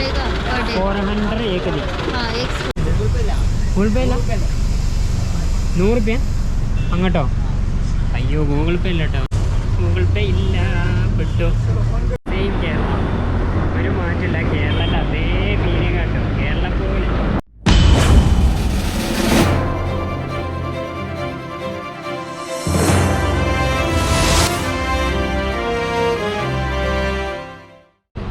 पड़ेगा per day four hundred ഏക്ക് दिन हाँ एक ഗൂഗിൾ പേ ഇല്ല നൂറ് രൂപ അങ്ങോട്ടോ അയ്യോ ഗൂഗിൾ പേ ഇല്ല കേട്ടോ ഗൂഗിൾ പേ ഇല്ല പെട്ടു സെയിം കേരള ഒരു മാറ്റമില്ല കേരളൻ്റെ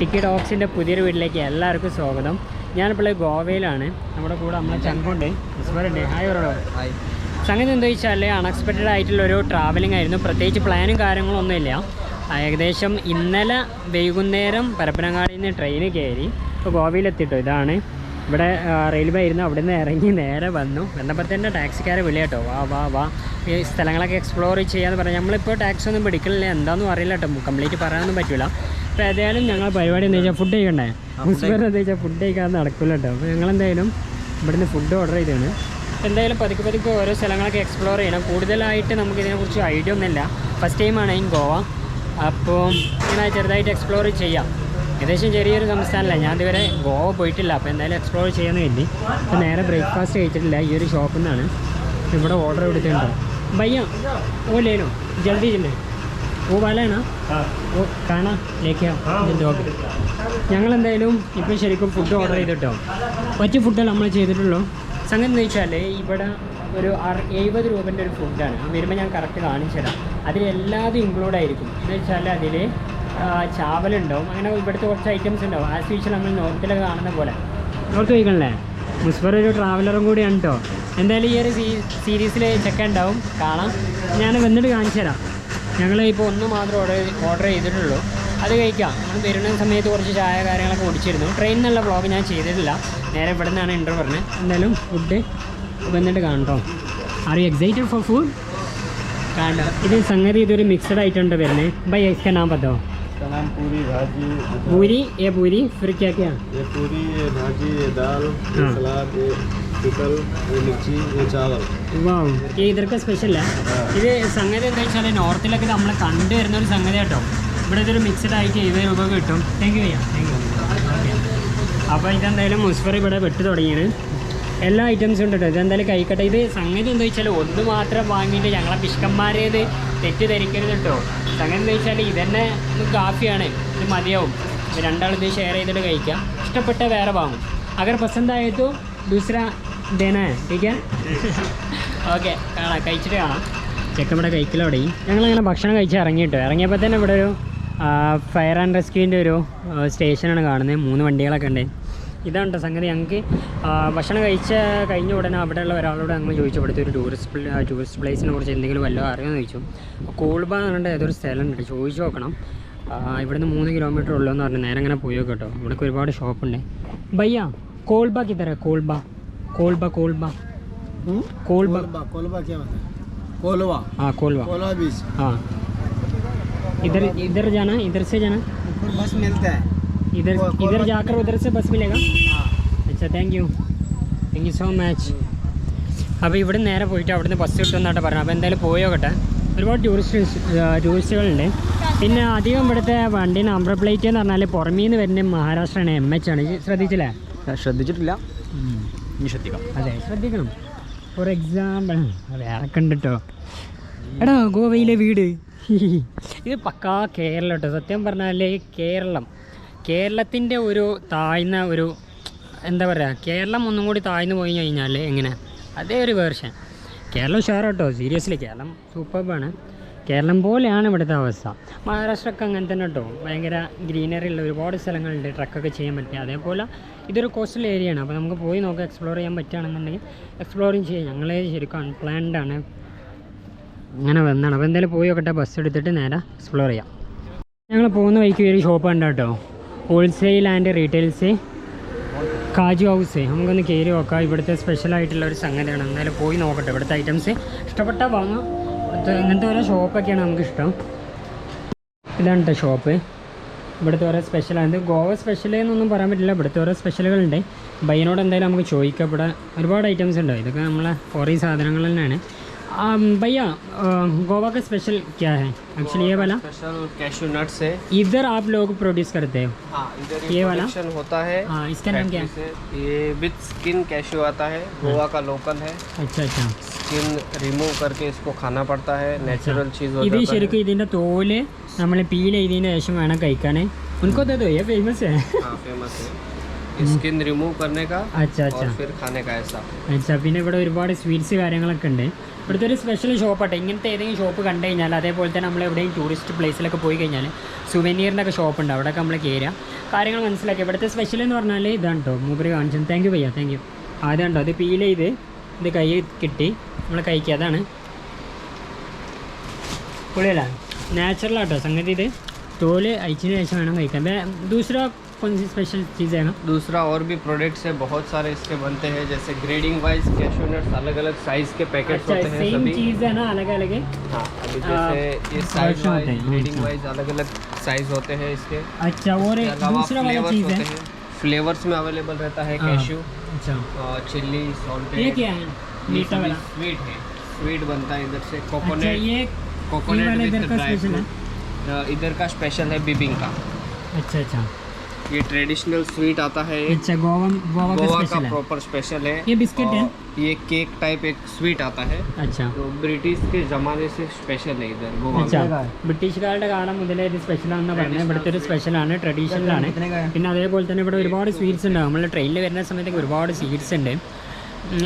ടിക്കറ്റ് ഓക്സിന്റെ പുതിയൊരു വീട്ടിലേക്ക് എല്ലാവർക്കും സ്വാഗതം. ഞാനിപ്പോൾ ഗോവയിലാണ്. നമ്മുടെ കൂടെ നമ്മളെ ചങ്കുണ്ട്. ഉണ്ട്. ഹായ് ഓരോ സംഗതി എന്താ വെച്ചാൽ അൺഎക്സ്പെക്റ്റഡ് ആയിട്ടുള്ള ഒരു ട്രാവലിംഗ് ആയിരുന്നു. പ്രത്യേകിച്ച് പ്ലാനും കാര്യങ്ങളൊന്നുമില്ല ഏകദേശം ഇന്നലെ വൈകുന്നേരം പരപ്പനങ്ങാടിയിൽ നിന്ന് ട്രെയിൻ കയറി. ഇപ്പോൾ ഗോവയിലെത്തിട്ടോ? ഇതാണ്. ഇവിടെ റെയിൽവേ ആയിരുന്നു. അവിടെ നിന്ന് ഇറങ്ങി നേരെ വന്നു. വന്നപ്പോൾ തന്നെ ടാക്സിക്കാരെ വിളി കേട്ടോ. വാ വാ വാ. ഈ സ്ഥലങ്ങളൊക്കെ എക്സ്പ്ലോർ ചെയ്യാമെന്ന് പറഞ്ഞാൽ നമ്മളിപ്പോൾ ടാക്സി ഒന്നും പിടിക്കലില്ല എന്താണെന്നും അറിയില്ല കേട്ടോ. കംപ്ലീറ്റ് പറയാനൊന്നും പറ്റില്ല അപ്പോൾ ഏതായാലും ഞങ്ങൾ പരിപാടി എന്താ വെച്ചാൽ ഫുഡ് കഴിക്കണ്ടേ? മുസ്ബർ എന്താ വെച്ചാൽ ഫുഡ് കഴിക്കാതെ നടക്കില്ല കേട്ടോ. ഞങ്ങൾ എന്തായാലും ഇവിടുന്ന് ഫുഡ് ഓർഡർ ചെയ്തതാണ്. എന്തായാലും പതുക്കെ പതുക്കെ ഓരോ സ്ഥലങ്ങളൊക്കെ എക്സ്പ്ലോർ ചെയ്യണം. കൂടുതലായിട്ട് നമുക്ക് ഇതിനെക്കുറിച്ച് ഐഡിയ ഒന്നുമില്ല. ഫസ്റ്റ് ടൈമാണ് ഈ ഗോവ. അപ്പോൾ ഇങ്ങനെ ചെറുതായിട്ട് എക്സ്പ്ലോർ ചെയ്യാം. ഏകദേശം ചെറിയൊരു സംസ്ഥാനമല്ല. ഞാൻ ഇതുവരെ ഗോവ പോയിട്ടില്ല. അപ്പോൾ എന്തായാലും എക്സ്പ്ലോർ ചെയ്യാമെന്ന് കരുതി. അപ്പോൾ നേരെ ബ്രേക്ക്ഫാസ്റ്റ് കഴിച്ചിട്ടില്ല. ഈ ഒരു ഷോപ്പിൽ നിന്നാണ് ഇവിടെ ഓർഡർ കൊടുത്തിട്ടുണ്ടോ. ഭയ്യ ഓ ലേനോ. ജൽദി ഓ വലയാണ് ഓ കാണാ. ലേക്കാ ഓക്കെ. ഞങ്ങൾ എന്തായാലും ഇപ്പം ശരിക്കും ഫുഡ് ഓർഡർ ചെയ്തിട്ടോ? മറ്റ് ഫുഡ് നമ്മൾ ചെയ്തിട്ടുള്ളൂ. സംഗതി എന്ന് വെച്ചാൽ ഇവിടെ ഒരു അറു എഴുപത് രൂപന്റെ ഒരു ഫുഡാണ് വരുമ്പോൾ ഞാൻ കറക്റ്റ് കാണിച്ചു തരാം. അതിൽ എല്ലാതും ഇൻക്ലൂഡ് ആയിരിക്കും. എന്ന് വെച്ചാൽ അതിൽ ചാവലുണ്ടാവും അങ്ങനെ ഇവിടുത്തെ കുറച്ച് ഐറ്റംസ് ഉണ്ടാവും. ആസ് യൂഷ്വൽ നമ്മൾ നോർത്തിലൊക്കെ കാണുന്ന പോലെ. നോർത്ത് വയ്ക്കണല്ലേ മുസ്ഫർ ഒരു ട്രാവലറും കൂടിയാണ് കേട്ടോ എന്തായാലും ഈ ഒരു സീ സീരീസിൽ ചെക്ക ഉണ്ടാവും. കാണാം. ഞാൻ വന്നിട്ട് കാണിച്ചു തരാം. ഞങ്ങൾ ഇപ്പോൾ ഒന്ന് മാത്രം ഓർഡർ ഓർഡർ ചെയ്തിട്ടുള്ളൂ അത് കഴിക്കാം നമ്മൾ വരുന്ന സമയത്ത് കുറച്ച് ചായ കാര്യങ്ങളൊക്കെ കുടിച്ചിരുന്നു ട്രെയിനിൽ നിന്നുള്ള വ്ളോഗ് ഞാൻ ചെയ്തിട്ടില്ല നേരെ ഇവിടെ നിന്നാണ് ഇൻ്റർ പറഞ്ഞത് എന്തായാലും ഫുഡ് വന്നിട്ട് കാണട്ടോ are you excited for food കാണണ്ട ഇത് സംഗതി ഇതൊരു മിക്സഡ് ആയിട്ട് ഉണ്ട് വരുന്നത് ബൈ इसका नाम बताओ इसका नाम पूरी भाजी पूरी ये पूरी फिर क्या क्या ये पूरी ये भाजी ये दाल ये हाँ। सलाद ये ചിക്കൻ മിർച്ചി ചാവൽ ഇതൊക്കെ സ്പെഷ്യലാണ് ഇത് സംഗതി എന്താ വെച്ചാൽ നോർത്തിലൊക്കെ നമ്മൾ കണ്ടുവരുന്ന ഒരു സംഗതി കേട്ടോ. ഇവിടെ ഇതൊരു മിക്സഡ് ആയിട്ട് ഇരുപത് രൂപ കിട്ടും. താങ്ക് യു ചെയ്യാം താങ്ക് യു അപ്പോൾ ഇതെന്തായാലും മുസ്ഫർ ഇവിടെ വെട്ട് തുടങ്ങിയത് എല്ലാ ഐറ്റംസും ഉണ്ട് കേട്ടോ. ഇതെന്തായാലും കഴിക്കട്ടെ ഇത് സംഗതി എന്താ വെച്ചാൽ ഒന്ന് മാത്രം വാങ്ങിയിട്ട് ഞങ്ങളെ പിഷ്കന്മാരേത് തെറ്റിദ്ധരിക്കരുത് കേട്ടോ. സംഗതി എന്താ വെച്ചാൽ ഇതന്നെ കാഫിയാണ്. ഇത് മതിയാവും. രണ്ടാളിത് ഷെയർ ചെയ്തിട്ട് കഴിക്കാം. ഇഷ്ടപ്പെട്ട വേറെ വാങ്ങും. അഗർ പസന്തായതോ दूसरा देना है ठीक है ഓക്കെ കാണാം കഴിച്ചിട്ട് കാണാം ചെക്കൻ ഇവിടെ കഴിക്കൽ തുടങ്ങി ഞങ്ങളങ്ങനെ ഭക്ഷണം കഴിച്ച് ഇറങ്ങി കേട്ടോ ഇറങ്ങിയപ്പോൾ തന്നെ ഇവിടെ ഒരു ഫയർ ആൻഡ് റെസ്ക്യൂവിൻ്റെ ഒരു ആ, സ്റ്റേഷനാണ് കാണുന്നത് മൂന്ന് വണ്ടികളൊക്കെ ഉണ്ട് ഇതാണ് കേട്ടോ സംഗതി ഞങ്ങൾക്ക് ആ, ഭക്ഷണം കഴിച്ച കഴിഞ്ഞ ഉടനെ അവിടെയുള്ള ഒരാളോട് ഞങ്ങൾ ചോദിച്ചു ഇവിടുത്തെ ഒരു ടൂറിസ്റ്റ് ടൂറിസ്റ്റ് പ്ലേസിനെ കുറിച്ച് എന്തെങ്കിലും വല്ലതും അറിയാമെന്ന് ചോദിച്ചു അപ്പോൾ കൂൾബ എന്ന് പറഞ്ഞിട്ട് ഏതൊരു സ്ഥലം ഉണ്ട് ചോദിച്ചു നോക്കണം ആ, ഇവിടുന്ന് മൂന്ന് കിലോമീറ്റർ ഉള്ളൂ എന്ന് പറഞ്ഞു നേരെ അങ്ങനെ പോയി കേട്ടോ ഇവിടേക്ക് ഒരുപാട് ഷോപ്പുണ്ട് ഭയ്യ കോൾബ കിതറ കോൾബ കോൾബ കോൾബ കോൾബ कोलबा कोलबा क्या होता है कोलवा हाँ कोलवा कोलवा बीच हाँ इधर इधर जाना इधर से जाना ऊपर बस मिलता है इधर को- इधर कोलवा- जाकर उधर से बस मिलेगा हाँ अच्छा thank you thank you so much അപ്പോൾ ഇവിടെ നേരെ പോയിട്ട് അവിടുന്ന് ബസ് കിട്ടുമെന്നായിട്ട് പറഞ്ഞു അപ്പോൾ എന്തായാലും പോയോക്കട്ടെ ഒരുപാട് ടൂറിസ്റ്റ് ടൂറിസ്റ്റുകളുണ്ട് പിന്നെ അധികം ഇവിടുത്തെ വണ്ടി നമ്പർ പ്ലേറ്റ് എന്ന് പറഞ്ഞാൽ പുറമേ നിന്ന് വരുന്ന മഹാരാഷ്ട്രയാണ് എം എച്ച് ആണ് ഇജ്ജ് ശ്രദ്ധിച്ചില്ലേ ശ്രദ്ധിച്ചിട്ടില്ല. ഇനി ശ്രദ്ധിക്കാം. അതെ ശ്രദ്ധിക്കണം. ഫോർ എക്സാമ്പിൾ വേറെ കണ്ടിട്ടോ എടാ ഗോവയിലെ വീട്. ഇത് പക്കാ കേരളം കേട്ടോ സത്യം പറഞ്ഞാൽ കേരളം. കേരളത്തിന്റെ ഒരു താഴ്ന്ന ഒരു എന്താ പറയുക കേരളം ഒന്നും കൂടി താഴ്ന്നു പോയി കഴിഞ്ഞാൽ എങ്ങനെ? അതേ ഒരു വേർഷൻ. കേരളം ഉഷാർ കേട്ടോ സീരിയസ്ലി കേരളം സൂപ്പർബാണ് കേരളം പോലെയാണ് ഇവിടുത്തെ അവസ്ഥ. മഹാരാഷ്ട്രയൊക്കെ അങ്ങനെ തന്നെ കേട്ടോ ഭയങ്കര ഗ്രീനറി ഉള്ള ഒരുപാട് സ്ഥലങ്ങളുണ്ട്. ട്രക്കൊക്കെ ചെയ്യാൻ പറ്റിയ. അതേപോലെ ഇതൊരു കോസ്റ്റൽ ഏരിയ ആണ്. അപ്പോൾ നമുക്ക് പോയി നോക്കാം എക്സ്പ്ലോർ ചെയ്യാൻ പറ്റുകയാണെന്നുണ്ടെങ്കിൽ എക്സ്പ്ലോറിങ് ചെയ്യാം. ഞങ്ങളെ ശരിക്കും അൺപ്ലാൻഡ് ആണ്. അങ്ങനെ വന്നാണ്. അപ്പോൾ എന്തായാലും പോയി നോക്കട്ടെ ബസ് എടുത്തിട്ട് നേരെ എക്സ്പ്ലോർ ചെയ്യാം. ഞങ്ങൾ പോകുന്ന വഴിക്ക് ഒരു ഷോപ്പ് ഉണ്ട് കേട്ടോ wholesale and retails Kaju house നമുക്കൊന്ന് കയറി നോക്കാം. ഇവിടുത്തെ സ്പെഷ്യൽ ആയിട്ടുള്ള ഒരു സംഗതിയാണ്. എന്തായാലും പോയി നോക്കട്ടെ. ഇവിടുത്തെ ഐറ്റംസ് ഇഷ്ടപ്പെട്ടാൽ വാങ്ങാം. ഇങ്ങനത്തെ ഓരോ ഷോപ്പൊക്കെയാണ് നമുക്കിഷ്ടം. ഇതാണ് കേട്ടോ ഷോപ്പ് ഇവിടുത്തെ ഓരോ സ്പെഷ്യലാണ് ഇത് ഗോവ സ്പെഷ്യൽ എന്നൊന്നും പറയാൻ പറ്റില്ല ഇവിടുത്തെ ഓരോ സ്പെഷ്യലുകളുണ്ട് ബയ്യനോട് എന്തായാലും നമുക്ക് ചോദിക്കാം ഇവിടെ ഒരുപാട് ഐറ്റംസ് ഉണ്ട് ഇതൊക്കെ നമ്മളെ കുറേ സാധനങ്ങൾ തന്നെയാണ് ആ, भैया अ, गोवा का स्पेशल क्या है एक्चुअली ये वाला स्पेशल कैशू नट्स है इधर आप लोग प्रोड्यूस करते हो हाँ इधर ये ये वाला? प्रोडक्शन होता है हाँ इसका नाम क्या है फैक्ट्री से ये विथ स्किन कैशू आता है गोवा का लोकल है अच्छा अच्छा स्किन रिमूव करके इसको खाना पड़ता है नेचुरल चीज़ हो ഇത് जाता है ശരിക്കും ഇതിൻ്റെ തോല് നമ്മൾ പീൽ എഴുതിയതിന് ശേഷം വേണം കഴിക്കാൻ उनको दे दो ये फेमस है फेमस है പിന്നെ ഇവിടെ ഒരുപാട് സ്വീറ്റ്സ് കാര്യങ്ങളൊക്കെ ഉണ്ട്. ഇവിടുത്തെ ഒരു സ്പെഷ്യൽ ഷോപ്പാട്ടെ ഇങ്ങനത്തെ ഏതെങ്കിലും ഷോപ്പ് കണ്ടു കഴിഞ്ഞാൽ അതേപോലെ തന്നെ നമ്മൾ എവിടെയും ടൂറിസ്റ്റ് പ്ലേസിലൊക്കെ പോയി കഴിഞ്ഞാൽ സുവനീറിന്റെയൊക്കെ ഷോപ്പ് ഉണ്ട്. അവിടെയൊക്കെ നമ്മൾ കയറാം കാര്യങ്ങൾ മനസ്സിലാക്കി. ഇവിടുത്തെ സ്പെഷ്യൽ എന്ന് പറഞ്ഞാൽ ഇതാണ് കേട്ടോ മൂപ്പര് കാണിച്ചത്. താങ്ക് യു പയ്യ. താങ്ക് യു ആദ്യം ഉണ്ടോ അത് പീൽ ചെയ്ത് ഇത്. കൈ കിട്ടി. നമ്മൾ കഴിക്കുക അതാണ്. പൊളിയല്ല നാച്ചുറലാട്ടോ संगति तोल തോല് അയച്ചതിന് ശേഷം വേണം കഴിക്കാൻ. ദൂസറ कौन सी स्पेशल चीज़ है ना दूसरा और भी प्रोडक्ट्स है बहुत सारे इसके बनते हैं जैसे ग्रेडिंग वाइज कैशो नट्स अलग अलग साइज़ के पैकेट अच्छा, होते हैं सभी चीज़ है ना अलग अलग है हाँ अभी जैसे ये ग्रेडिंग वाइज अलग अलग साइज़ होते हैं इसके अच्छा और दूसरा वाला चीज़ है फ्लेवर्स में अवेलेबल रहता है कैशू अच्छा चिल्ली सॉल्ट ये क्या है स्वीट है स्वीट बनता है इधर से कोकोनट ये कोकोनट वाला विद इधर का ड्राई स्पेशल है फ्रूट इधर का स्पेशल है बिबिंग का अच्छा अच्छा ये ट्रेडिशनल स्वीट आता है एक अच्छा गोवा गोवा का गोवा का स्पेशल है प्रॉपर स्पेशल है ये बिस्किट है? और ये केक टाइप एक स्वीट आता है अच्छा तो ब्रिटिश के ज़माने से स्पेशल है इधर गोवा अच्छा में ബ്രിട്ടീഷുകാരുടെ കാലം മുതലേ ഇത് സ്പെഷ്യലാണെന്ന് പറഞ്ഞത് ഇവിടുത്തെ ഒരു സ്പെഷ്യലാണ് ട്രഡീഷണലാണ് പിന്നെ അതേപോലെ തന്നെ ഇവിടെ ഒരുപാട് സ്വീറ്റ്സ് ഉണ്ട് നമ്മൾ ട്രെയിനിൽ വരുന്ന സമയത്തൊക്കെ ഒരുപാട് സ്വീറ്റ്സ് ഉണ്ട് ഉം,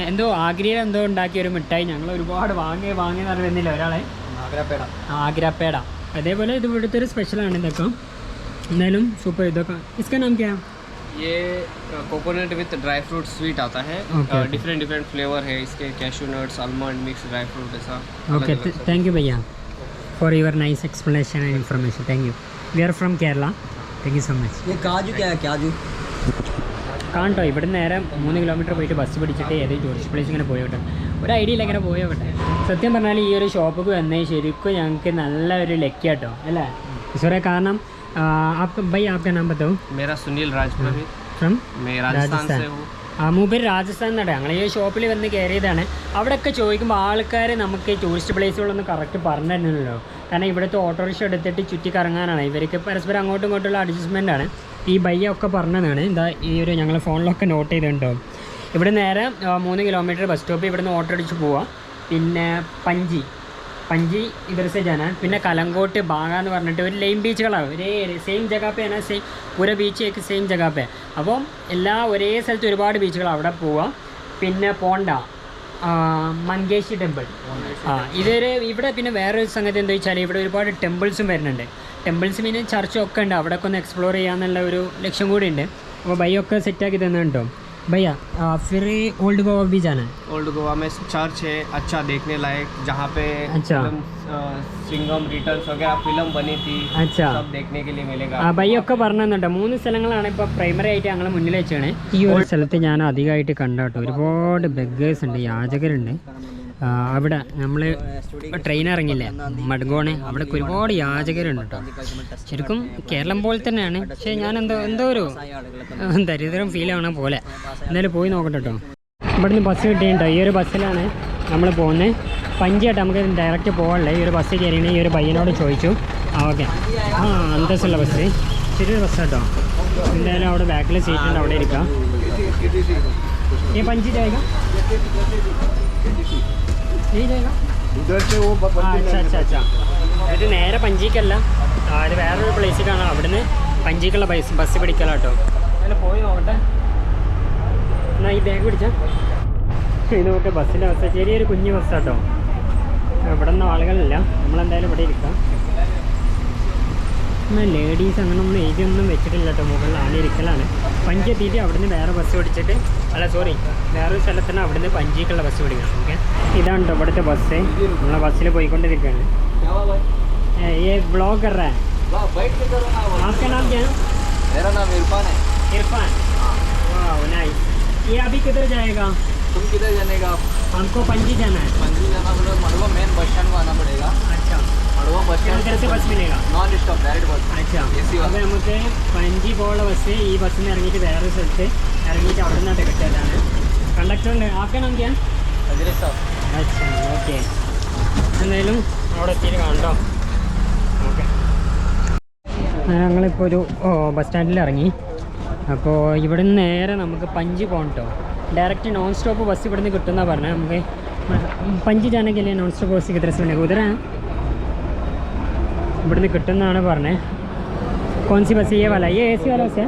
എന്തോ ആഗ്രയിൽ എന്തോ ഉണ്ടാക്കിയ ഒരു മിഠായി ഞങ്ങൾ ഒരുപാട് വാങ്ങി വാങ്ങി എന്ന് പറയുന്നില്ല ഒരാളെ ആഗ്രാപ്പേട അതേപോലെ ഇത് ഇവിടുത്തെ ഒരു സ്പെഷ്യലാണ് ഇതൊക്കെ എന്തായാലും സൂപ്പർ ഇതൊക്കെ ഇസ്ക നാം ക്യാ ये coconut with dry fruit sweet आता है Okay, okay. Different different flavour है इसके cashew nuts almond mix dry fruit ऐसा ഓക്കെ अलग-अलग सब। Thank you bhaiya for your nice explanation and information thank you we are from Kerala thank you so much ये काजू क्या है काजू കാണിട്ടോ. ഇവിടെ നേരെ മൂന്ന് കിലോമീറ്റർ പോയിട്ട് ബസ് പിടിച്ചിട്ട് ഏത് ടൂറിസ്റ്റ് പ്ലേസ് ഇങ്ങനെ പോയോട്ടെ ഒരു ഐഡിയയിൽ ഇങ്ങനെ പോയോട്ടെ സത്യം പറഞ്ഞാൽ ഈ ഒരു ഷോപ്പിൽ വന്നേ ശരിക്കും ഞങ്ങൾക്ക് നല്ല ഒരു ലക്കി കേട്ടോ അല്ലേ? സോറേ കാരണം ആപ്പ് ബൈ ആപ്ക നാം ബത്തവും മേരാ സുനിൽ രാജസ്ഥാൻ മൂപ്പർ രാജസ്ഥാൻ ഞങ്ങൾ ഈ ഷോപ്പിൽ വന്ന് കയറിയതാണ് അവിടെയൊക്കെ ചോദിക്കുമ്പോൾ ആൾക്കാർ നമുക്ക് ടൂറിസ്റ്റ് പ്ലേസുകളൊന്നും കറക്റ്റ് പറഞ്ഞു തരുന്നില്ലല്ലോ. കാരണം ഇവിടുത്തെ ഓട്ടോറിക്ഷ എടുത്തിട്ട് ചുറ്റി കറങ്ങാനാണ് ഇവർക്ക് പരസ്പരം അങ്ങോട്ടും ഇങ്ങോട്ടുള്ള അഡ്ജസ്റ്റ്മെന്റ് ആണ്. ഈ ബൈയൊക്കെ പറഞ്ഞതാണ്. എന്താ ഈ ഒരു ഞങ്ങൾ ഫോണിലൊക്കെ നോട്ട് ചെയ്തിട്ടുണ്ടോ? ഇവിടെ നേരെ മൂന്ന് കിലോമീറ്റർ ബസ് സ്റ്റോപ്പ് ഇവിടുന്ന് ഓട്ടോ അടിച്ച് പോവാം. പിന്നെ പഞ്ചി. പഞ്ചി ഇധർസെ ജാനാൻ പിന്നെ കലങ്കോട്ട് ബാഗ എന്ന് പറഞ്ഞിട്ട് ഒരു ലൈം ബീച്ചുകളാണ് ഒരേ സെയിം ജഗാപ്പയാണ്. സെയിം പുര ബീച്ച് സെയിം ജഗാപ്പേ അപ്പം എല്ലാ ഒരേ സ്ഥലത്ത് ഒരുപാട് ബീച്ചുകളാണ് അവിടെ പോവാം. പിന്നെ പോണ്ട. മങ്കേശി ടെമ്പിൾ. ആ ഇതൊരു ഇവിടെ പിന്നെ വേറൊരു സംഗതി എന്താ വെച്ചാൽ ഇവിടെ ഒരുപാട് ടെമ്പിൾസും വരുന്നുണ്ട്. ടെമ്പിൾസ് പിന്നെ ചർച്ചും ഒക്കെ ഉണ്ട്. അവിടെയൊക്കെ ഒന്ന് എക്സ്പ്ലോർ ചെയ്യാന്നുള്ള ഒരു ലക്ഷ്യം കൂടി ഉണ്ട്. അപ്പോൾ ബൈ ഒക്കെ സെറ്റാക്കി തന്നിട്ടുണ്ടോ? भैया आ, फिर ओल्ड गोवा भी जाना है ओल्ड गोवा में चर्च है अच्छा देखने लायक जहाँ पे अच्छा। फिल्म अ, सिंघम रिटर्न्स वगैरह फिल्म बनी थी अच्छा सब देखने के लिए मिलेगा ആ ബയ്യൊക്കെ പറഞ്ഞു തന്നിട്ട് മൂന്ന് സ്ഥലങ്ങളാണ് ഇപ്പോൾ പ്രൈമറി ആയിട്ട് ഞങ്ങൾ മുന്നിൽ വെച്ചാണ് ഈ ഒരു സ്ഥലത്ത് ഞാൻ അധികമായിട്ട് കണ്ടോട്ടോ ഒരുപാട് ബെഗേഴ്സ് ഉണ്ട് യാചകരുണ്ട് ആ, അവിടെ നമ്മൾ ട്രെയിൻ ഇറങ്ങില്ലേ മഡ്ഗോണ് അവിടെ ഒരുപാട് യാചകരുണ്ട് കേട്ടോ. ശരിക്കും കേരളം പോലെ തന്നെയാണ്. പക്ഷേ ഞാൻ എന്തോ എന്തോ ഒരു ദരിദ്രം ഫീൽ ആവണ പോലെ. എന്തായാലും പോയി നോക്കട്ടെ കേട്ടോ. ഇവിടുന്ന് ബസ് കിട്ടിയിട്ടുണ്ടോ. ഈ ഒരു ബസ്സിലാണ് നമ്മൾ പോകുന്നത് പഞ്ചായിട്ട് നമുക്ക് ഡയറക്റ്റ് പോകാനുള്ള ഈ ഒരു ബസ് കയറിയാണ് ഈ ഒരു പയ്യനോട് ചോദിച്ചു. ആ ഓക്കെ ആ അന്തസ്സുള്ള ബസ് ചെറിയൊരു ബസ് കേട്ടോ. എന്തായാലും അവിടെ ബാക്കിൽ സീറ്റ് ഉണ്ട്. അവിടെ ഇരിക്കാം. ഈ പഞ്ചി ജായക ഈ ജായക उधर से वो ആ അച്ഛാ അച്ഛാ അച്ഛാ ഇത് നേരെ പഞ്ചിക്കല്ല ആ, ഇത് വേറൊരു പ്ലേസിലേക്കാണ് അവിടുന്ന് പഞ്ചിക്കുള്ള ബസ് ബസ് പിടിക്കല കേട്ടോ അങ്ങനെ പോയി നോക്കട്ടെ എന്നാ ഈ ബാഗ് പിടിച്ച ഇത് നോക്കെ ബസ്സിൻ്റെ ബസ് ചെറിയൊരു കുഞ്ഞു ബസ് കേട്ടോ ഇവിടെ ഒന്നും ആളുകളില്ല നമ്മളെന്തായാലും ഇവിടെ ഇരിക്കാം എന്നാൽ ലേഡീസ് അങ്ങനെ ഒന്നും എഴുതിയൊന്നും വെച്ചിട്ടില്ല കേട്ടോ മുകളിൽ ആന ഇരിക്കലാണ് പഞ്ചി എത്തിയിട്ട് അവിടുന്ന് വേറെ ബസ് പിടിച്ചിട്ട് അല്ല സോറി വേറൊരു സ്ഥലത്തിന് അവിടുന്ന് പഞ്ചിക്കുള്ള ബസ് പിടിക്കണം ഓക്കെ ഇതാണ് കേട്ടോ ഇവിടുത്തെ ബസ് നമ്മളെ ബസ്സിൽ പോയിക്കൊണ്ടിരിക്കുകയാണ് ഏ, ये ब्लॉग कर रहा है बैठ के करो ना आपका नाम क्या है मेरा नाम इरफान है इरफान वाह नाइस ये अभी किधर जाएगा तुम किधर जाने का हमको पणजी जाना है पंजी जाना पड़ेगा അപ്പൊ ഇഷ്ടം ഡയറക്റ്റ് നമുക്ക് പഞ്ചി പോലുള്ള ബസ് ഈ ബസ്സിൽ നിന്ന് ഇറങ്ങിയിട്ട് വേറെ സ്ഥലത്ത് ഇറങ്ങിയിട്ട് അവിടെ നിന്നാണ് കിട്ടിയതാണ്. കണ്ടക്ടർ ഉണ്ട്. ആക്കാൻ നോക്കിയാ ഓക്കെ എന്തായാലും അവിടെ എത്തിയിട്ട് കാണട്ടോ ഞങ്ങളിപ്പോൾ ഒരു ബസ് സ്റ്റാൻഡിൽ ഇറങ്ങി. അപ്പോൾ ഇവിടെ നിന്ന് നേരെ നമുക്ക് പഞ്ചി പോകണം കേട്ടോ ഡയറക്റ്റ് നോൺ സ്റ്റോപ്പ് ബസ് ഇവിടെ നിന്ന് കിട്ടുമെന്നാണ് പറഞ്ഞത് നമുക്ക് പഞ്ചി നോൺ സ്റ്റോപ്പ് ബസ് കിട്ടുന്ന കുതിരാ. ഇവിടുന്ന് കിട്ടുന്നതാണ് पर कौन सी बस है ये वाला ये ए ചാർജ് वाला है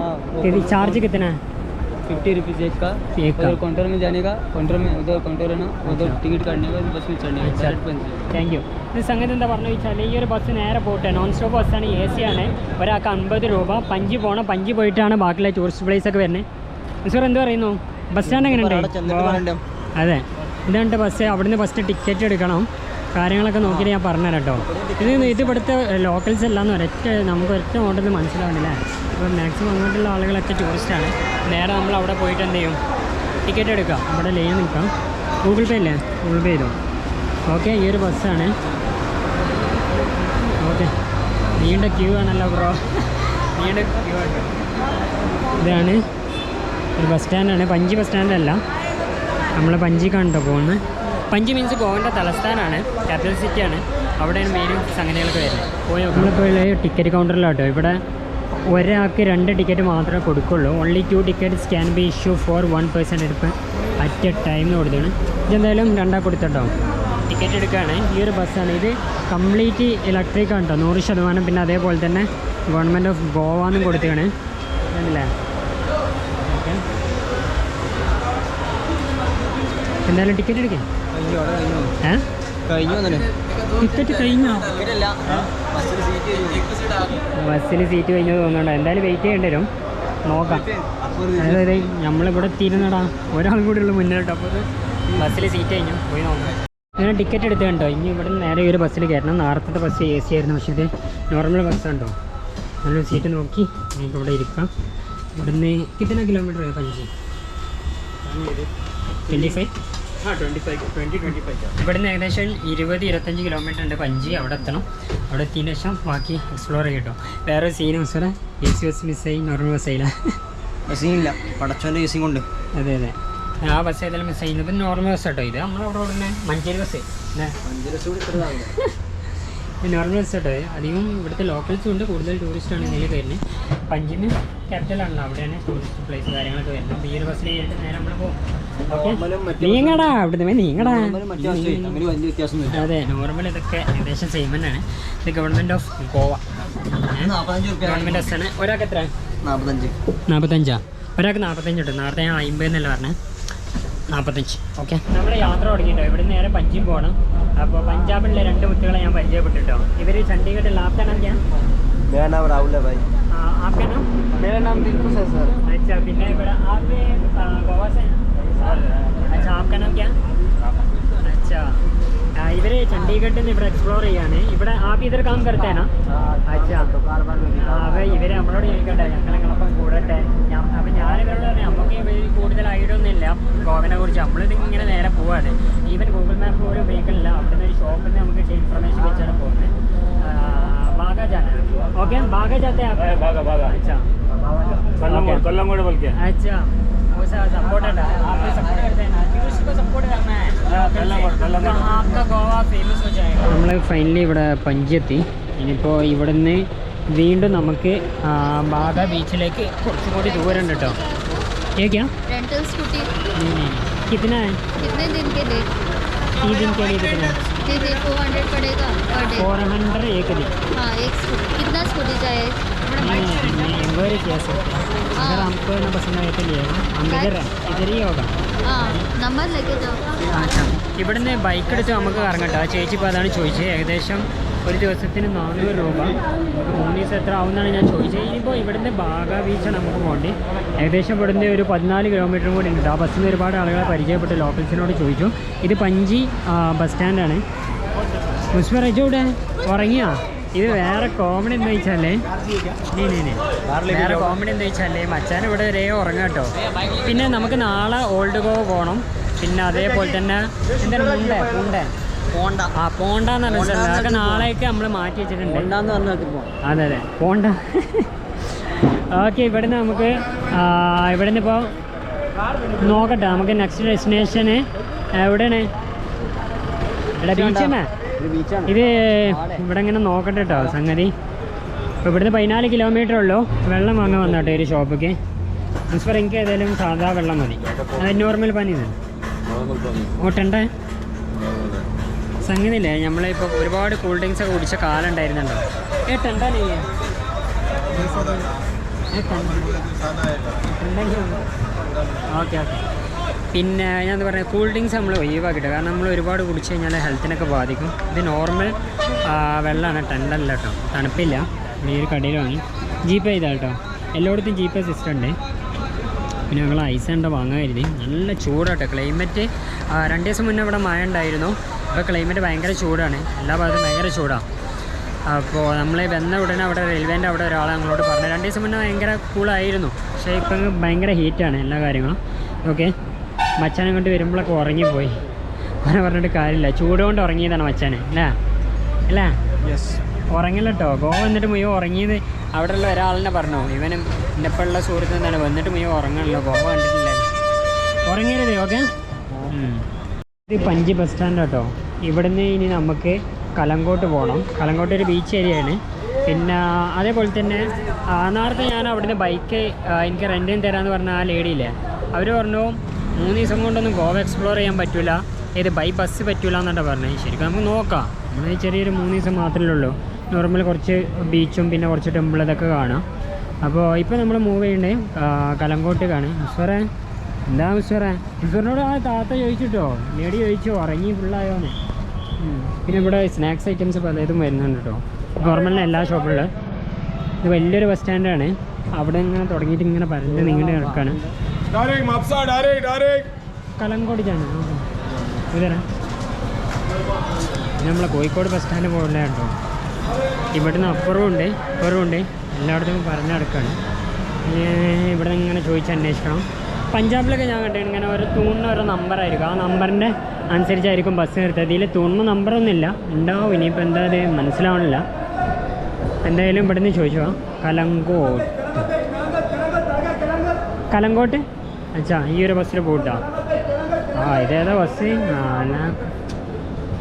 चार्ज कितना है काउंटर में काउंटर में उधर काउंटर है ना का സംഗതി എന്താ പറഞ്ഞു വെച്ചാൽ ഈ ഒരു ബസ് നേരെ പോട്ടെ. നോൺ സ്റ്റോപ്പ് ബസ്സാണ് എ സി ആണ്. ഒരാൾക്ക് അമ്പത് രൂപ പഞ്ചി പോകണം പഞ്ചി പോയിട്ടാണ് ബാക്കിയുള്ള ടൂറിസ്റ്റ് പ്ലേസ് ഒക്കെ വരുന്നത് സാർ എന്ത് പറയുന്നു? ബസ് സ്റ്റാൻഡ് എങ്ങനെയുണ്ട്? അതെ. ഇതാണ് ബസ് അവിടുന്ന് ഫസ്റ്റ് ടിക്കറ്റ് എടുക്കണം. കാര്യങ്ങളൊക്കെ നോക്കിയിട്ട് ഞാൻ പറഞ്ഞുതരാം കേട്ടോ. ഇത് ഇത് ലോക്കൽസ് എല്ലാം ഒരൊറ്റ നമുക്ക് ഒറ്റ ഓട്ടത്തിൽ മനസ്സിലാവുന്നില്ല അപ്പോൾ മാക്സിമം അങ്ങോട്ടുള്ള ആളുകളൊക്കെ ടൂറിസ്റ്റാണ് നേരെ നമ്മൾ അവിടെ പോയിട്ട് എന്ത് ചെയ്യും? ടിക്കറ്റ് എടുക്കാം. അവിടെ ലൈൻ നിൽക്കാം. ഗൂഗിൾ പേ അല്ലേ? ഗൂഗിൾ പേ ചെയ്തോ? ഓക്കെ ഈ ഒരു ബസ്സാണ് ഓക്കെ നീണ്ട ക്യൂ ആണല്ലോ ബ്രോ നീണ്ട ക്യൂ ആണ്. ഇതാണ്. ഒരു ബസ് സ്റ്റാൻഡാണ് പഞ്ചി ബസ് സ്റ്റാൻഡല്ല നമ്മൾ പഞ്ചി കണ്ടോ പോകുന്നത്. പഞ്ചി മീൻസ് ഗോവന്റെ തലസ്ഥാനമാണ് ക്യാപിറ്റൽ സിറ്റിയാണ് അവിടെയാണ് മെയിനും സംഗതികളൊക്കെ വരുന്നത്. പോയി നമ്മളിപ്പോൾ ടിക്കറ്റ് കൗണ്ടറിലാട്ടോ ഇവിടെ ഒരാൾക്ക് രണ്ട് ടിക്കറ്റ് മാത്രമേ കൊടുക്കുള്ളൂ. Only two tickets can be issue for one person എടുപ്പ് അറ്റ് എ ടൈം കൊടുത്താണ് ഇതെന്തായാലും രണ്ടാ കൊടുത്തിട്ടോ. ടിക്കറ്റ് എടുക്കുകയാണ് ഈ ഒരു ബസ്സാണ് ഇത് കംപ്ലീറ്റ് ഇലക്ട്രിക് ആണ് കേട്ടോ നൂറ് ശതമാനം പിന്നെ അതേപോലെ തന്നെ ഗവൺമെന്റ് ഓഫ് ഗോവ എന്നും കൊടുത്തതാണ് അല്ലേ ഓക്കെ. എന്തായാലും ടിക്കറ്റ് എടുക്കേ. ടിക്കറ്റ് കഴിഞ്ഞോ? ബസ്സിൽ സീറ്റ് കഴിഞ്ഞു. തോന്നുന്നുണ്ടോ. എന്തായാലും വെയിറ്റ് ചെയ്യേണ്ടി വരും. നോക്കാം. അതായത് നമ്മളിവിടെ എത്തിയിരുന്നടാ. ഒരാൾ കൂടി ഉള്ളു മുന്നോട്ട് അപ്പോൾ ബസ്സിൽ സീറ്റ് കഴിഞ്ഞു. പോയി നോക്കാം. ഞാൻ ടിക്കറ്റ് എടുത്ത് കണ്ടോ? ഇനി ഇവിടെ നിന്ന് നേരെ ഒരു ബസ്സിൽ കയറണം. നേരത്തെ ബസ് എ സി ആയിരുന്നു. പക്ഷേ ഇത് നോർമൽ ബസ് ഉണ്ടോ നല്ലൊരു സീറ്റ് നോക്കി. നമുക്ക് ഇവിടെ ഇരിക്കാം. ഇവിടുന്ന് കിട്ടുന്ന കിലോമീറ്റർ പഞ്ച് ട്വന്റി ഫൈവ് ഇവിടുന്ന് നിന്ന് ഏകദേശം ഇരുപത് ഇരുപത്തഞ്ച് കിലോമീറ്റർ ഉണ്ട് പഞ്ചി അവിടെ എത്തണം. അവിടെ എത്തിയതിന് ശേഷം ബാക്കി എക്സ്പ്ലോർ ചെയ്യട്ടോ. വേറെ സീനും സാറേ എ സി ബസ് മിസ്സായി നോർമൽ ബസ്സായില്ല സീനില്ല പടച്ചോന്റെ എ സി കൊണ്ട്. അതെ അതെ. ആ ബസ് ഏതായാലും മിസ്സായി ഇപ്പം നോർമൽ ബസ് കേട്ടോ ഇത്. നമ്മളവിടെ ഉടനെ മഞ്ചേരി ബസ് മഞ്ചേരി ബസ് കൂടി നോർമൽ റിസോർട്ട്. കേട്ടോ അധികം ഇവിടുത്തെ ലോക്കൽസും ഉണ്ട്. കൂടുതൽ ആണ് ഇതിൽ വരുന്നത്. പഞ്ചിന് ക്യാപിറ്റലാണല്ലോ അവിടെയാണ് ടൂറിസ്റ്റ് പ്ലേസ് കാര്യങ്ങളൊക്കെ വരുന്നത്. അപ്പോൾ ഈ ഒരു ബസ്സിൽ കഴിഞ്ഞിട്ട് നേരെ നമ്മൾ പോകും. നീങ്ങടാ. അവിടുന്ന് നീങ്ങടാ. അതെ നോർമൽ ഇതൊക്കെ ഏകദേശം സെയിം തന്നെയാണ്. ഇത് government of Goa government bus ആണ്. ബസ്സാണ് ഒരാൾക്ക് എത്ര? നാൽപ്പത്തഞ്ച് നാൽപ്പത്തഞ്ചാ ഒരാൾക്ക് നാൽപ്പത്തഞ്ച് ഉണ്ട് നേരത്തെ ഞാൻ അമ്പത് എന്നല്ല പറഞ്ഞത് നാൽപ്പത്തഞ്ച് ഓക്കെ നമ്മുടെ യാത്ര തുടങ്ങിയിട്ടോ? ഇവിടെ നേരെ പഞ്ചിയും പോകണം അപ്പോൾ പഞ്ചാബിലെ രണ്ട് മുത്തുകളെ ഞാൻ പരിചയപ്പെട്ടിട്ടോ ഇവർ ചണ്ഡീഗഡ് ലാപ്താനാക്കിയ मेरा नाम राहुल है भाई आपका नाम मेरा नाम दिलखुश है सर अच्छा പിന്നെ ഇവിടെ आप आ, गोवा से हैं? अच्छा आपका नाम क्या अच्छा ആ, ഇവര് ചണ്ഡീഗഡിൽ നിന്ന് ഇവിടെ എക്സ്പ്ലോർ ചെയ്യാണ് ഇവിടെ ആപ്പ് ഇതൊരു കാം करते हैं ना अच्छा അപ്പൊ ഇവര് നമ്മളോട് ചോദിക്കട്ടെ ഞങ്ങൾ നിങ്ങളൊപ്പം കൂടട്ടെ ഞാൻ- അപ്പൊ ഞാൻ ഇവരോട് പറഞ്ഞു നമുക്ക് ഇവര് കൂടുതൽ ഐഡിയ ഒന്നും ഇല്ല ഗോവനെ കുറിച്ച് നമ്മളിത് ഇങ്ങനെ നേരെ പോവാണ് അവിടുന്ന് ഒരു ഷോപ്പിൽ നിന്ന് നമുക്ക് ഇൻഫർമേഷൻ വെച്ചാണ് പോകുന്നത് बागा जाना है ओके बागा जाते हैं आप बागा बागा अच्छा कल्लंगोड़ कल्लंगोड़ बोल के अच्छा वो सर सपोर्टेड है आप सपोर्ट करते हैं ना टूरिस्ट को सपोर्ट करना है कल्लंगोड़, कल्लंगोड़। तो आपका गोवा फेमस हो जाएगा നമ്മൾ ഫൈനലി ഇവിടെ പഞ്ചെത്തി ഇനിയിപ്പോൾ ഇവിടുന്ന് വീണ്ടും നമുക്ക് ആ, ബാഗ ബീച്ചിലേക്ക് കുറച്ചും കൂടി ദൂരം ഉണ്ട് കേട്ടോ ഏക്കാ रेंटल स्कूटी कितना है कितने दिन के लिए तीन दिन के लिए कितना दीदी फोर हंड्रेड पड़ेगा पर डे फोर हंड्रेड एक दिन हाँ एक स्कूटी कितना स्कूटी चाहिए इंक्वायरी किया सकते हैं अगर हमको ना पसंद आए तो लिएगा हम इधर है इधर ही होगा हाँ नंबर लेके जाओ ഇവിടുന്ന് ബൈക്ക് എടുത്ത് നമുക്ക് കറങ്ങട്ടോ ആ ചേച്ചി ഇപ്പോൾ അതാണ് ചോദിച്ചത് ഏകദേശം ഒരു ദിവസത്തിന് നാനൂറ് രൂപ. മൂന്ന് ദിവസം എത്ര ആവുമെന്നാണ് ഞാൻ ചോദിച്ചത്. ഇനിയിപ്പോൾ ഇവിടുന്ന് ബാഗ ബീച്ചാണ് നമുക്ക് പോകേണ്ടി ഏകദേശം ഇവിടുന്ന് ഒരു പതിനാല് കിലോമീറ്റർ കൂടി ഉണ്ട്. ആ ബസ്സിൽ നിന്ന് ഒരുപാട് ആളുകളെ പരിചയപ്പെട്ട്. ലോക്കൽസിനോട് ചോദിച്ചു. ഇത് പഞ്ചി ബസ് സ്റ്റാൻഡാണ് മുസ്ഫർ ഇവിടെ ഉറങ്ങിയാ? ഇത് വേറെ കോമഡി എന്താ വെച്ചാലേ? വേറെ കോമഡി എന്താ വെച്ചാലേ? മച്ചാൻ ഇവിടെ ഒരേ ഉറങ്ങാം കേട്ടോ. പിന്നെ നമുക്ക് നാളെ ഓൾഡ് ഗോവ പോകണം പിന്നെ അതേപോലെ തന്നെ എന്താണ് മുണ്ടേ മുണ്ടേ പോണ്ട. ആ പോണ്ടെന്ന് പറഞ്ഞ സ്ഥലം. അതൊക്കെ നാളേക്ക് നമ്മൾ മാറ്റി വെച്ചിട്ടുണ്ട്. പോണ്ടാന്ന് പറഞ്ഞാൽ പോവാം. അതെ അതെ. പോണ്ട. ഓക്കെ ഇവിടുന്ന് നമുക്ക് ഇവിടെ ഇവിടുന്ന് ഇപ്പോൾ നോക്കട്ടെ. നമുക്ക് നെക്സ്റ്റ് ഡെസ്റ്റിനേഷന് എവിടെയാണ്? തന്നെ ബീച്ചാണ് ഇത് ഇവിടെ ഇങ്ങനെ നോക്കട്ടെ കേട്ടോ സംഗതി. ഇപ്പോൾ ഇവിടുന്ന് പതിനാല് കിലോമീറ്റർ ഉള്ളൂ. വെള്ളം വാങ്ങാൻ വന്നോട്ടെ ഒരു ഷോപ്പിക്ക് മിസ്ഫർ എനിക്ക് ഏതായാലും സാധാ വെള്ളം മതി. അത് നോർമൽ പനി. ഓട്ടണ്ടേ? സംഗതിയില്ലേ നമ്മളിപ്പോൾ ഒരുപാട് കൂൾ ഡ്രിങ്ക്സ് ഒക്കെ കുടിച്ച കാലം ഉണ്ടായിരുന്നുണ്ടോ ഏ ടെണ്ടാ നീ ഓക്കെ ഓക്കെ. പിന്നെ ഞാൻ പറഞ്ഞത് കൂൾ ഡ്രിങ്ക്സ് നമ്മൾ ഒഴിവാക്കിയിട്ട്? കാരണം നമ്മൾ ഒരുപാട് കുടിച്ച് കഴിഞ്ഞാൽ ഹെൽത്തിനൊക്കെ ബാധിക്കും. ഇത് നോർമൽ വെള്ളമാണ് ടെൻഡല്ല കേട്ടോ തണുപ്പില്ല. ഈ ഒരു കടയിൽ വാങ്ങി. ജി പേ ചെയ്താൽ കേട്ടോ എല്ലായിടത്തും ജി പേ സിസ്റ്റം ഉണ്ട്. പിന്നെ ഞങ്ങൾ ഐസ് കണ്ട വാങ്ങാൻ കരുതി നല്ല ചൂടാട്ടോ ക്ലൈമറ്റ് രണ്ട് ദിവസം മുന്നേ ഇവിടെ മഴ ഉണ്ടായിരുന്നു. ഇപ്പോൾ ക്ലൈമറ്റ് ഭയങ്കര ചൂടാണ്. എല്ലാ ഭാഗത്തും ഭയങ്കര ചൂടാണ് അപ്പോൾ നമ്മൾ വന്ന ഉടനെ അവിടെ റെയിൽവേന്റെ അവിടെ ഒരാൾ ഞങ്ങളോട് പറഞ്ഞു. രണ്ട് ദിവസം മുന്നേ ഭയങ്കര കൂളായിരുന്നു പക്ഷേ ഇപ്പം ഭയങ്കര ഹീറ്റാണ് എല്ലാ കാര്യങ്ങളും. ഓക്കെ മച്ചാനെ കൊണ്ട് വരുമ്പോഴൊക്കെ ഉറങ്ങിപ്പോയി. അങ്ങനെ പറഞ്ഞിട്ട് കാര്യമില്ല. ചൂടുകൊണ്ട് ഉറങ്ങിയതാണ് മച്ചാനെ. അല്ലേ? അല്ലേ? യെസ് ഉറങ്ങില്ല കേട്ടോ ഗോവ വന്നിട്ട് മുഴുവൻ ഉറങ്ങിയത് അവിടെയുള്ള ഒരാളിനെ പറഞ്ഞു ഇവനും ഒപ്പം സുഹൃത്ത് എന്താണ്? വന്നിട്ട് മീ ഉറങ്ങണല്ലോ ഗോവ കണ്ടിട്ടില്ല. ഉറങ്ങരുത് ഓക്കെ ഇത് പഞ്ചി ബസ് സ്റ്റാൻഡ് കേട്ടോ. ഇവിടുന്ന് ഇനി നമുക്ക് കലങ്കോട്ട് പോകണം കലങ്കോട്ട് ഒരു ബീച്ച് ഏരിയയാണ് പിന്നെ അതേപോലെ തന്നെ നേരത്തെ ഞാൻ അവിടുന്ന് ബൈക്ക് എനിക്ക് റെന്റിന് തരാമെന്ന് പറഞ്ഞ ആ ലേഡിയില്ലേ അവർ പറഞ്ഞു മൂന്ന് ദിവസം കൊണ്ടൊന്നും ഗോവ എക്സ്പ്ലോർ ചെയ്യാൻ പറ്റില്ല ഏത് ബൈ ബസ് പറ്റില്ല എന്നാണ് പറഞ്ഞത് ശരിക്കും നമുക്ക് നോക്കാം. നമ്മൾ ചെറിയൊരു മൂന്ന് ദിവസം മാത്രമേ ഉള്ളൂ. നോർമൽ കുറച്ച് ബീച്ചും പിന്നെ കുറച്ച് ടെമ്പിൾ ഇതൊക്കെ കാണാം. അപ്പോൾ ഇപ്പോൾ നമ്മൾ മൂവ് ചെയ്യേണ്ടേ കലങ്കോട്ടേക്കാണ്. മിസ്വറേ എന്താ മിസ്വറേ? മിസ്വറിനോട് ആ താത്ത ചോദിച്ചിട്ടോ? നേടി ചോദിച്ചോ? ഉറങ്ങി ഫുള്ളായോന്ന് പിന്നെ ഇവിടെ സ്നാക്സ് ഐറ്റംസ് പലതും വരുന്നുണ്ട് കേട്ടോ നോർമലിന് എല്ലാ ഷോപ്പുകളിലും ഇത് വലിയൊരു ബസ് സ്റ്റാൻഡാണ് അവിടെ ഇങ്ങനെ തുടങ്ങിയിട്ട് ഇങ്ങനെ പരന്ന് നീണ്ട് കിടക്കാണ്. കലങ്കോടിക്കാണ് ഇതരാ നമ്മളെ കോഴിക്കോട് ബസ് സ്റ്റാൻഡ് പോകണ്ടേ കേട്ടോ ഇവിടുന്ന് ഇപ്പുറവും ഉണ്ട് എല്ലായിടത്തും പറഞ്ഞു നടക്കാണ്. ഇവിടെ നിന്ന് ഇങ്ങനെ ചോദിച്ച് അന്വേഷിക്കണം. പഞ്ചാബിലൊക്കെ ഞാൻ കണ്ടിട്ടുണ്ട് ഇങ്ങനെ ഒരു തൂണിന് ഒരു നമ്പറായിരിക്കും ആ നമ്പറിന്റെ അനുസരിച്ചായിരിക്കും ബസ് നിർത്തുക. ഇതിൽ തൂണിന് നമ്പറൊന്നുമില്ല ഉണ്ടാവും ഇനിയിപ്പോൾ എന്താ അത് മനസ്സിലാവണില്ല. എന്തായാലും ഇവിടെ നിന്ന് ചോദിച്ചു ചോദിച്ചോ കലങ്കോട്ട്. കലങ്കോട്ട്? അച്ഛാ ഈ ഒരു ബസ്സിൽ പോട്ടാ ആ ഇതേതാ ബസ് ആ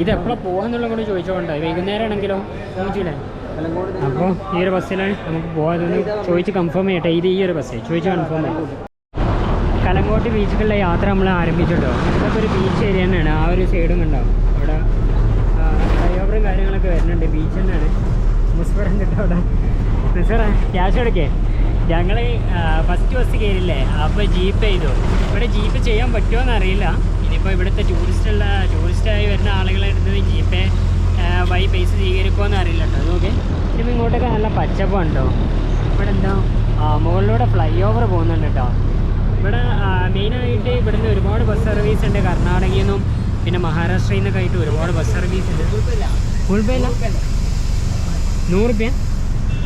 ഇത് എപ്പോഴാണ് പോകാന്നുള്ളത് കൂടി ചോദിച്ചോണ്ട് വൈകുന്നേരം ആണെങ്കിലോ ചോദിച്ചില്ലേ അപ്പോൾ ഈ ഒരു ബസ്സിലാണ് നമുക്ക് പോകാതൊന്ന് ചോദിച്ച് കൺഫേം ചെയ്യട്ടെ. ഇത് ഈ ഒരു ബസ് ചോദിച്ച് കൺഫേം ചെയ്യാം കലങ്കോട്ട് ബീച്ചിലുള്ള യാത്ര നമ്മൾ ആരംഭിച്ചിട്ടോ? ഇതൊക്കെ ഒരു ബീച്ച് ഏരിയ തന്നെയാണ്. ആ ഒരു സൈഡും ഉണ്ടാവും അവിടെ ഫ്ലൈഓവറും കാര്യങ്ങളൊക്കെ വരുന്നുണ്ട്. ബീച്ച് തന്നെയാണ്. മുസ്ഫർ എന്നിട്ട് അവിടെ. മുസ്ഫറ ക്യാഷ് എടുക്കേ ഞങ്ങൾ ഫസ്റ്റ് ബസ് കയറില്ലേ അപ്പോൾ ജീപ്പ് ചെയ്തു. ഇവിടെ ജീപ്പ് ചെയ്യാൻ പറ്റുമോ എന്നറിയില്ല ഇനിയിപ്പോൾ ഇവിടുത്തെ ടൂറിസ്റ്റുള്ള ടൂറിസ്റ്റായി വരുന്ന ആളുകളെ അടുത്ത് ജീപ്പേ വൈ പൈസ സ്വീകരിക്കുമോ അറിയില്ല കേട്ടോ നോക്കെ. ഇപ്പം ഇങ്ങോട്ടൊക്കെ നല്ല പച്ചപ്പുണ്ടോ ഇവിടെ എന്താ ആ മുകളിലൂടെ ഫ്ലൈ ഓവർ പോകുന്നുണ്ട് കേട്ടോ. ഇവിടെ മെയിനായിട്ട് ഇവിടുന്ന് ഒരുപാട് ബസ് സർവീസ് ഉണ്ട്. കർണാടകയിൽ നിന്നും പിന്നെ മഹാരാഷ്ട്രയിൽ നിന്നൊക്കെ ആയിട്ട് ഒരുപാട് ബസ് സർവീസ് ഉണ്ട്. ഗൂഗിൾ പേ ഇല്ല നൂറ് രൂപ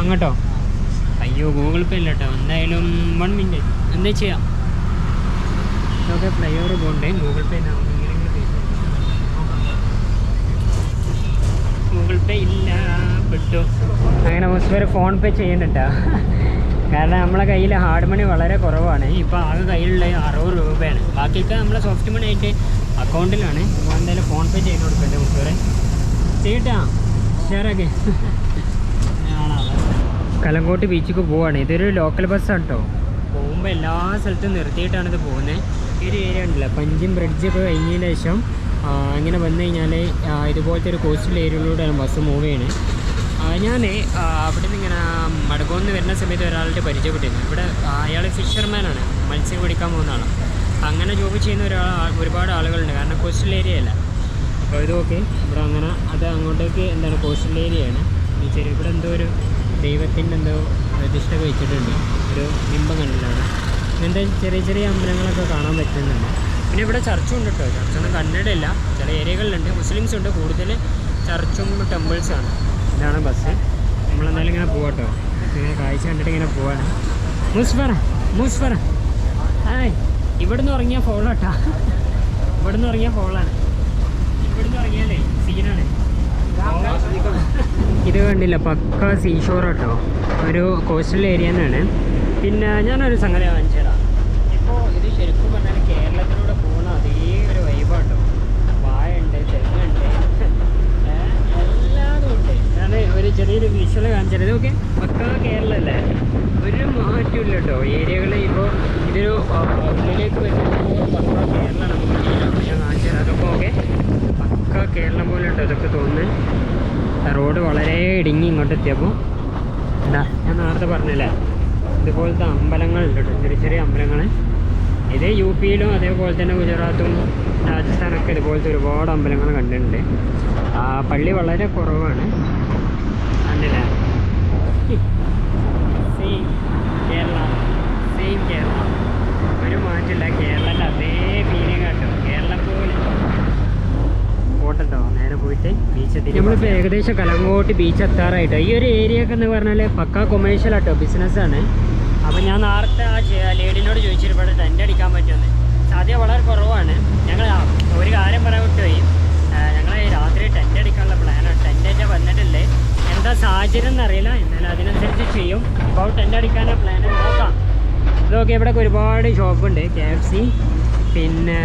അങ്ങോട്ടോ? അയ്യോ ഗൂഗിൾ പേ ഇല്ല കേട്ടോ. എന്തായാലും വൺ മിനിറ്റ് എന്താ ചെയ്യാം? ഇതൊക്കെ ഫ്ലൈ ഓവർ പോകണ്ടേ ഗൂഗിൾ പേ ഗൂഗിൾ പേ ഇല്ല പെട്ടു. അങ്ങനെ മുസ്ബർ ഫോൺ പേ ചെയ്യുന്നുണ്ടോ. കാരണം നമ്മളെ കയ്യിൽ ഹാർഡ് മണി വളരെ കുറവാണ്. ഇപ്പോൾ ആകെ കയ്യിലുള്ള അറുപത് രൂപയാണ്. ബാക്കിയൊക്കെ നമ്മളെ സോഫ്റ്റ് മണി ആയിട്ട് അക്കൗണ്ടിലാണ് ഇപ്പോൾ എന്തായാലും ഫോൺ പേ ചെയ്ത് കൊടുക്കട്ടെ മുസ്ബറെ ചെയ്യട്ടാ. ഷെയറൊക്കെ കലങ്കോട്ട് ബീച്ചിക്ക് പോവാണ്. ഇതൊരു ലോക്കൽ ബസ്സാണ് കേട്ടോ പോകുമ്പോൾ എല്ലാ സ്ഥലത്തും നിർത്തിയിട്ടാണ് ഇത് പോകുന്നത് ഈ ഒരു ഏരിയ ഉണ്ടല്ലോ. പഞ്ചിം ബ്രിഡ്ജൊക്കെ കഴിഞ്ഞതിന് ശേഷം ഇങ്ങനെ വന്നു കഴിഞ്ഞാൽ ഇതുപോലത്തെ ഒരു കോസ്റ്റൽ ഏരിയയിലൂടെയാണ് ബസ് മൂവ് ചെയ്യണത് ഞാൻ അവിടെ നിന്ന് ഇങ്ങനെ മടകോന്ന് വരുന്ന സമയത്ത് ഒരാളുടെ പരിചയപ്പെട്ടിരുന്നു. ഇവിടെ അയാൾ ഫിഷർമാനാണ് മത്സ്യം പിടിക്കാൻ പോകുന്ന ആളാണ് അങ്ങനെ ജോബ് ചെയ്യുന്ന ഒരാൾ ഒരുപാട് ആളുകളുണ്ട്. കാരണം കോസ്റ്റൽ ഏരിയ അല്ല. അപ്പോൾ ഇത് ഓക്കെ ഇവിടെ അങ്ങനെ അത് അങ്ങോട്ടേക്ക് എന്താണ് കോസ്റ്റൽ ഏരിയയാണ് ഈ ചെറിയ ഇവിടെ എന്തോ ഒരു ദൈവത്തിന്റെ എന്തോ പ്രതിഷ്ഠ വെച്ചിട്ടുണ്ട് ഒരു ബിംബം അവിടെ. ഇങ്ങനത്തെ ചെറിയ ചെറിയ അമ്പലങ്ങളൊക്കെ കാണാൻ പറ്റുന്നുണ്ട്. പിന്നെ ഇവിടെ ചർച്ചും ഉണ്ട് കേട്ടോ. ചർച്ചൊന്നും കന്നഡയില്ല. ചില ഏരിയകളിലുണ്ട്. മുസ്ലിംസ് ഉണ്ട്. കൂടുതൽ ചർച്ചും ടെമ്പിൾസാണ് ഇതാണ് ബസ്. നമ്മളെന്തായാലും ഇങ്ങനെ പോവാട്ടോ ഇങ്ങനെ കാഴ്ച കണ്ടിട്ട് ഇങ്ങനെ പോവാണ്. മുസ്ഫറ മുസ്ഫറ ആയ് ഇവിടുന്ന് ഇറങ്ങിയ ഫോളോട്ടാ ഇവിടുന്ന് ഇറങ്ങിയ ഫോളാണ് ഇവിടുന്ന് ഇറങ്ങിയാലേ സീനാണ് ഇത് കണ്ടില്ല. പക്ക സീഷോർ കേട്ടോ ഒരു കോസ്റ്റൽ ഏരിയ തന്നെയാണ് പിന്നെ ഞാനൊരു സംഗതി കാണിച്ചുതരാം ഇപ്പോൾ ഇത് ശരിക്കും പറഞ്ഞാൽ കേരളത്തിലൂടെ പോകുന്ന അതേ ഒരു വൈബാട്ടോ വാഴ ഉണ്ട് തെങ്ങുണ്ട് ഏഹ് എല്ലാതും ഉണ്ട് ഞാൻ ഒരു ചെറിയൊരു വിഷ്വൽ കാണിച്ചത് ഇതൊക്കെ പക്കാ കേരളല്ലേ? ഒരു മാറ്റമില്ല കേട്ടോ. ഏരിയകൾ ഇപ്പോൾ ഇതൊരു ഉള്ളിലേക്ക് വരുമ്പോൾ പക്കാ കേരള നമുക്ക് ഞാൻ കാണിച്ചത് അതൊക്കെ ഓക്കെ പക്കാ കേരളം പോലെ ഉണ്ടോ ഇതൊക്കെ തോന്നുന്നത് റോഡ് വളരെ ഇടുങ്ങി ഇങ്ങോട്ട് എത്തിയപ്പോൾ എന്താ ഞാൻ നേരത്തെ പറഞ്ഞില്ലേ ഇതുപോലത്തെ അമ്പലങ്ങളുണ്ട് കേട്ടോ. ചെറിയ ചെറിയ അമ്പലങ്ങൾ ഇത് യു പിയിലും അതേപോലെ തന്നെ ഗുജറാത്തും രാജസ്ഥാനൊക്കെ ഇതുപോലത്തെ ഒരുപാട് അമ്പലങ്ങൾ കണ്ടിട്ടുണ്ട്. ആ പള്ളി വളരെ കുറവാണ് കണ്ടില്ലേ സെയിം കേരള സെയിം കേരള ഒരു മാറ്റമില്ല കേരളന്റെ അതേ ഫീലിംഗ് കേട്ടോ കേരളം പോലെ. പോട്ടോ നേരെ പോയിട്ട് ബീച്ച് നമ്മളിപ്പോൾ ഏകദേശം കലങ്ങോട്ട് ബീച്ച് എത്താറായിട്ടോ. ഈ ഒരു ഏരിയ ഒക്കെ എന്ന് പറഞ്ഞാൽ പക്ക കൊമേഴ്ഷ്യൽ ആട്ടോ ബിസിനസ്സാണ് അപ്പോൾ ഞാൻ നേരത്തെ ആ ലേഡിനോട് ചോദിച്ചിട്ട് ഇവിടെ ടെന്റ് അടിക്കാൻ പറ്റുമെന്ന്. സാധ്യത വളരെ കുറവാണ്. ഞങ്ങൾ ഒരു കാര്യം പറയാൻ വിട്ടുപോയി. ഞങ്ങൾ രാത്രി ടെന്റ് അടിക്കാനുള്ള പ്ലാനാണ് ടെന്റ് വന്നിട്ടില്ലേ? എന്താ സാഹചര്യം എന്നറിയില്ല. എന്നാലും അതിനനുസരിച്ച് ചെയ്യും. അപ്പോൾ ടെന്റ് അടിക്കാനുള്ള പ്ലാൻ നോക്കാം. ഇതൊക്കെ ഇവിടെ ഒരുപാട് ഷോപ്പുണ്ട്. കെ എഫ് സി പിന്നെ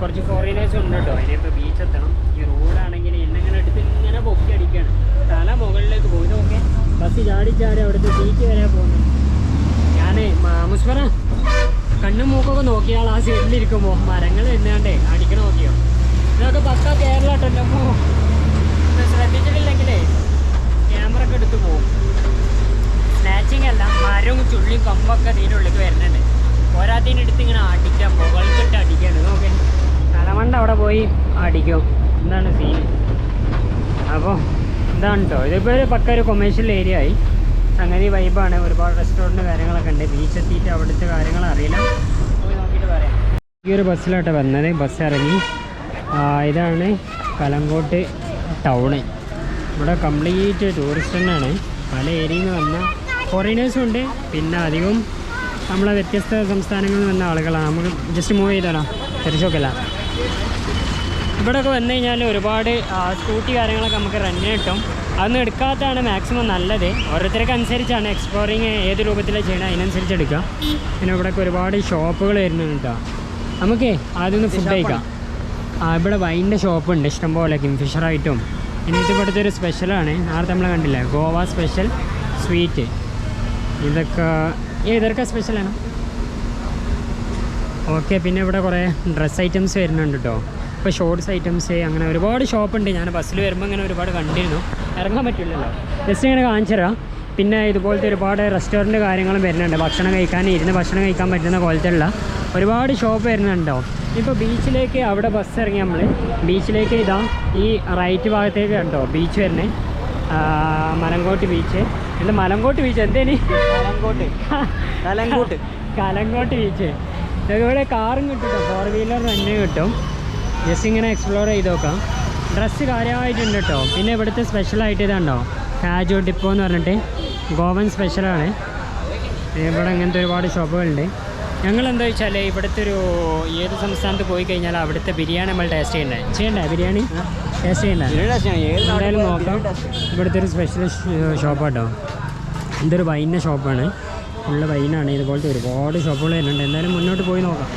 കുറച്ച് ഫോറിനേഴ്സ് ഉണ്ട് കേട്ടോ. അതിനിപ്പോൾ ബീച്ച് എത്തണം. ഈ റോഡാണെങ്കിൽ എന്നെങ്ങനെ എടുത്ത് ഇങ്ങനെ പൊക്കി അടിക്കുകയാണ് തല മുകളിലേക്ക് പോയി. നോക്കെ ബസ് ചാടിച്ചാടി ചാടി അവിടുത്തെ ബീച്ച് വരെ പോകുന്നു. ഞാൻ മുസ്മറ കണ്ണും മൂക്കൊക്കെ നോക്കിയാൽ ആ സൈഡിലിരിക്കുമ്പോൾ മരങ്ങൾ എന്നാണ്ടേ അടിക്കണ നോക്കിയോ? ഇതൊക്കെ പക്ക കേരള കേട്ടോ ശ്രദ്ധിച്ചിട്ടില്ലെങ്കിലേ ക്യാമറ ഒക്കെ എടുത്ത് പോകും സ്നാച്ചിങ് അല്ല മരവും ചുള്ളിയും കമ്പൊക്കെ അതിന്റെ ഉള്ളിൽ വരുന്നുണ്ട്. പോരാത്തതിന് അടുത്ത് ഇങ്ങനെ അടിക്കാൻ മുകളിലിട്ട് അടിക്കാണ് നോക്കെ. തലമണ്ട അവിടെ പോയി അടിക്കും. എന്താണ് സീൻ അപ്പോൾ ഇതാണ് കേട്ടോ ഇതിപ്പോൾ ഒരു പക്ക ഒരു കൊമേഴ്ഷ്യൽ ഏരിയ ആയി. സംഗതി വൈബാണ് ഒരുപാട് റെസ്റ്റോറന്റ് കാര്യങ്ങളൊക്കെ ഉണ്ട്. ബീച്ച് എത്തിയിട്ട് അവിടുത്തെ കാര്യങ്ങൾ അറിയില്ല. പോയി നോക്കിയിട്ട് പറയാം. ഈ ഒരു ബസ്സിലോട്ട് വന്നത്. ബസ് ഇറങ്ങി. ഇതാണ് കലങ്കോട്ട് ടൗണ്. ഇവിടെ കംപ്ലീറ്റ് ടൂറിസ്റ്റ് തന്നെയാണ്. പല ഏരിയയിൽ നിന്ന് വന്ന ഫോറിനേഴ്സും ഉണ്ട്. പിന്നെ അധികവും നമ്മളെ വ്യത്യസ്ത സംസ്ഥാനങ്ങളിൽ വന്ന ആളുകളാണ്. നമുക്ക് ജസ്റ്റ് മൂവ് ചെയ്താലോ തിരിച്ചോക്കല്ല ഇവിടെയൊക്കെ വന്നു കഴിഞ്ഞാൽ ഒരുപാട് സ്കൂട്ടി കാര്യങ്ങളൊക്കെ നമുക്ക് റെന്റിന് കിട്ടും. അതൊന്നും എടുക്കാത്തതാണ് മാക്സിമം നല്ലത്. ഓരോരുത്തർക്ക് അനുസരിച്ചാണ് എക്സ്പ്ലോറിങ് ഏത് രൂപത്തിലാണ് ചെയ്യണം അതിനനുസരിച്ച് എടുക്കുക. പിന്നെ ഇവിടെയൊക്കെ ഒരുപാട് ഷോപ്പുകൾ വരുന്നുണ്ട് നമുക്ക് ആദ്യം ഫുഡ് കഴിക്കാം. ആ ഇവിടെ വൈന്റെ ഷോപ്പുണ്ട് ഇഷ്ടംപോലെ കിങ്ഫിഷറായിട്ടും എന്നിട്ട് ഇവിടുത്തെ ഒരു സ്പെഷ്യലാണ് നേരത്തെ നമ്മൾ കണ്ടില്ല? ഗോവ സ്പെഷ്യൽ സ്വീറ്റ് ഇതൊക്കെ ഇതൊക്കെ സ്പെഷ്യലാണ് ഓക്കെ പിന്നെ ഇവിടെ കുറേ ഡ്രസ്സ് ഐറ്റംസ് വരുന്നുണ്ട് കേട്ടോ ഇപ്പോൾ ഷോർട്സ് ഐറ്റംസ് അങ്ങനെ ഒരുപാട് ഷോപ്പുണ്ട് ഞാൻ ബസ്സിൽ വരുമ്പോൾ ഇങ്ങനെ ഒരുപാട് കണ്ടിരുന്നു. ഇറങ്ങാൻ പറ്റില്ലല്ലോ. ജസ്റ്റ് ഇങ്ങനെ കാണിച്ചു തരാം. പിന്നെ ഇതുപോലത്തെ ഒരുപാട് റെസ്റ്റോറന്റ് കാര്യങ്ങളും വരുന്നുണ്ട്. ഭക്ഷണം കഴിക്കാൻ ഇരുന്ന് ഭക്ഷണം കഴിക്കാൻ പറ്റുന്ന പോലത്തെയുള്ള ഒരുപാട് ഷോപ്പ് വരുന്നുണ്ടോ ഇപ്പോൾ ബീച്ചിലേക്ക് അവിടെ ബസ് ഇറങ്ങി നമ്മൾ ബീച്ചിലേക്ക് ഇതാ ഈ റൈറ്റ് ഭാഗത്തേക്ക് കണ്ടോ ബീച്ച് വരുന്നത് മലങ്കോട്ട് ബീച്ച് എന്താ മലങ്കോട്ട് ബീച്ച് എന്തേനി? മലങ്കോട്ട്. കലങ്കോട്ട് കലങ്കോട്ട് ബീച്ച് ഇവിടെ കാറും കിട്ടും കേട്ടോ ഫോർ വീലർ തന്നെ കിട്ടും. ജസ്റ്റ് ഇങ്ങനെ എക്സ്പ്ലോർ ചെയ്ത് നോക്കാം. ഡ്രസ്സ് കാര്യമായിട്ടുണ്ട് കേട്ടോ പിന്നെ ഇവിടുത്തെ സ്പെഷ്യലായിട്ട് ഇതുണ്ടോ? കാജു ഡിപ്പോ എന്ന് പറഞ്ഞിട്ട് ഗോവൻ സ്പെഷ്യലാണ് ഇവിടെ ഇങ്ങനത്തെ ഒരുപാട് ഷോപ്പുകളുണ്ട് ഞങ്ങൾ എന്താ വെച്ചാൽ ഇവിടുത്തെ ഒരു ഏത് സംസ്ഥാനത്ത് പോയി കഴിഞ്ഞാൽ അവിടുത്തെ ബിരിയാണി നമ്മൾ ടേസ്റ്റ് ചെയ്യണ്ടേ? ചെയ്യണ്ടേ ബിരിയാണി? ടേസ്റ്റ് ചെയ്യണ്ടേ എന്തായാലും നോക്കാം. ഇവിടുത്തെ ഒരു സ്പെഷ്യൽ ഷോപ്പാട്ടോ ഇതൊരു വൈന്റെ ഷോപ്പാണ് ഫുള്ള് വൈനാണ് ഇതുപോലത്തെ ഒരുപാട് ഷോപ്പുകൾ വരുന്നുണ്ട്. എന്തായാലും മുന്നോട്ട് പോയി നോക്കാം.